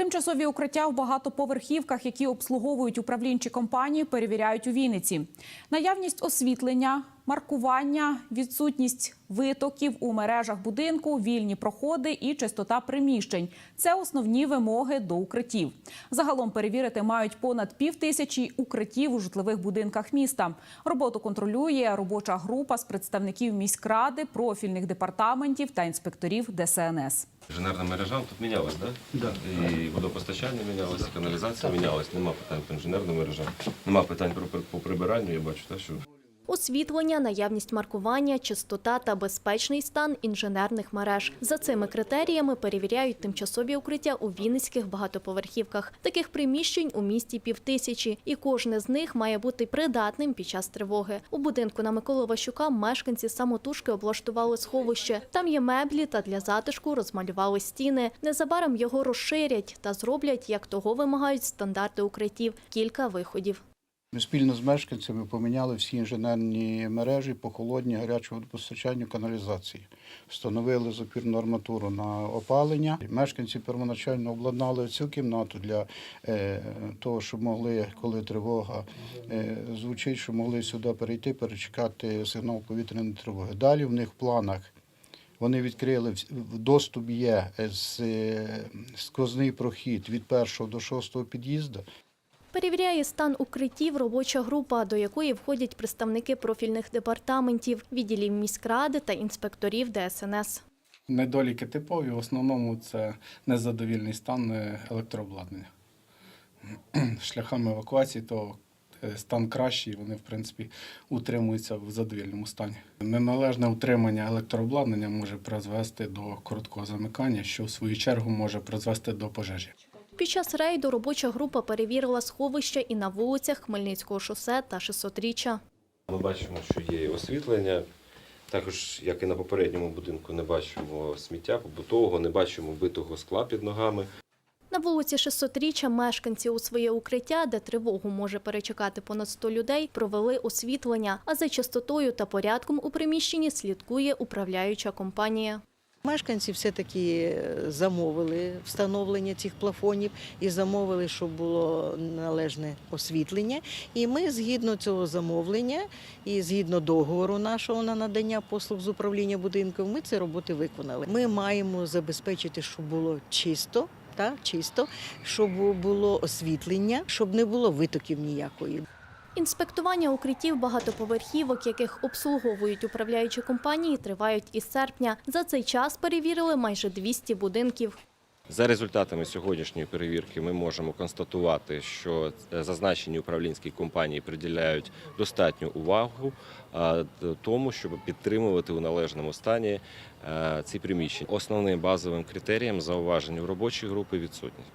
Тимчасові укриття в багатоповерхівках, які обслуговують управлінчі компанії, перевіряють у Вінниці. Наявність освітлення, маркування, відсутність витоків у мережах будинку, вільні проходи і чистота приміщень це основні вимоги до укриттів. Загалом перевірити мають понад пів тисячі укриттів у житлових будинках міста. Роботу контролює робоча група з представників міськради, профільних департаментів та інспекторів ДСНС. Інженерна мережа тут мінялась, да? Да. І водопостачання мінялося, і каналізація мінялась. Нема питань по інженерній мережі. Нема питань про по прибиранню. Я бачу, так, що Освітлення, наявність маркування, чистота та безпечний стан інженерних мереж. За цими критеріями перевіряють тимчасові укриття у вінницьких багатоповерхівках. Таких приміщень у місті півтисячі, і кожне з них має бути придатним під час тривоги. У будинку на Миколи Ващука мешканці самотужки облаштували сховище. Там є меблі та для затишку розмалювали стіни. Незабаром його розширять та зроблять, як того вимагають стандарти укриттів. Кілька виходів. Ми спільно з мешканцями поміняли всі інженерні мережі по холодній, гарячому водопостачанню, каналізації. Встановили запірну арматуру на опалення. Мешканці первоначально обладнали цю кімнату для е, того, щоб могли, коли тривога е, звучить, щоб могли сюди перейти, перечекати сигнал повітряної тривоги. Далі в них в планах вони відкрили доступ є з е, сквозний прохід від першого до шостого під'їзду. Перевіряє стан укриттів робоча група, до якої входять представники профільних департаментів, відділів міськради та інспекторів ДСНС. Недоліки типові, в основному це незадовільний стан е, електрообладнання. Шляхами евакуації то е, стан кращий, вони, в принципі, утримуються в задовільному стані. Неналежне утримання електрообладнання може призвести до короткого замикання, що в свою чергу може призвести до пожежі. Під час рейду робоча група перевірила сховища і на вулицях Хмельницького шосе та 600-річчя. ми бачимо, що є освітлення. Також, як і на попередньому будинку, не бачимо сміття побутового, не бачимо битого скла під ногами. На вулиці 600-річчя мешканці у своє укриття, де тривогу може перечекати понад 100 людей, провели освітлення. А за чистотою та порядком у приміщенні слідкує управляюча компанія. Мешканці все-таки замовили встановлення цих плафонів і замовили, щоб було належне освітлення. І ми згідно цього замовлення і згідно договору нашого на надання послуг з управління будинків, ми ці роботи виконали. Ми маємо забезпечити, щоб було чисто. Так, чисто, щоб було освітлення, щоб не було витоків ніякої. Інспектування укриттів багатоповерхівок, яких обслуговують управляючі компанії, тривають із серпня. За цей час перевірили майже 200 будинків. За результатами сьогоднішньої перевірки ми можемо констатувати, що е, зазначені управлінські компанії приділяють достатню увагу тому, щоб підтримувати у належному стані е, ці приміщення. Основним базовим критерієм зауважень у робочої групи відсутність.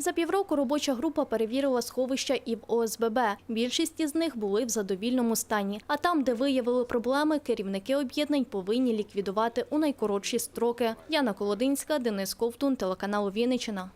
За півроку робоча група перевірила сховища і в ОСББ. Більшість із них були в задовільному стані. А там, де виявили проблеми, керівники об'єднань повинні ліквідувати у найкоротші строки. Яна Колодинська, Денис Ковтун, телеканал Вінниччина.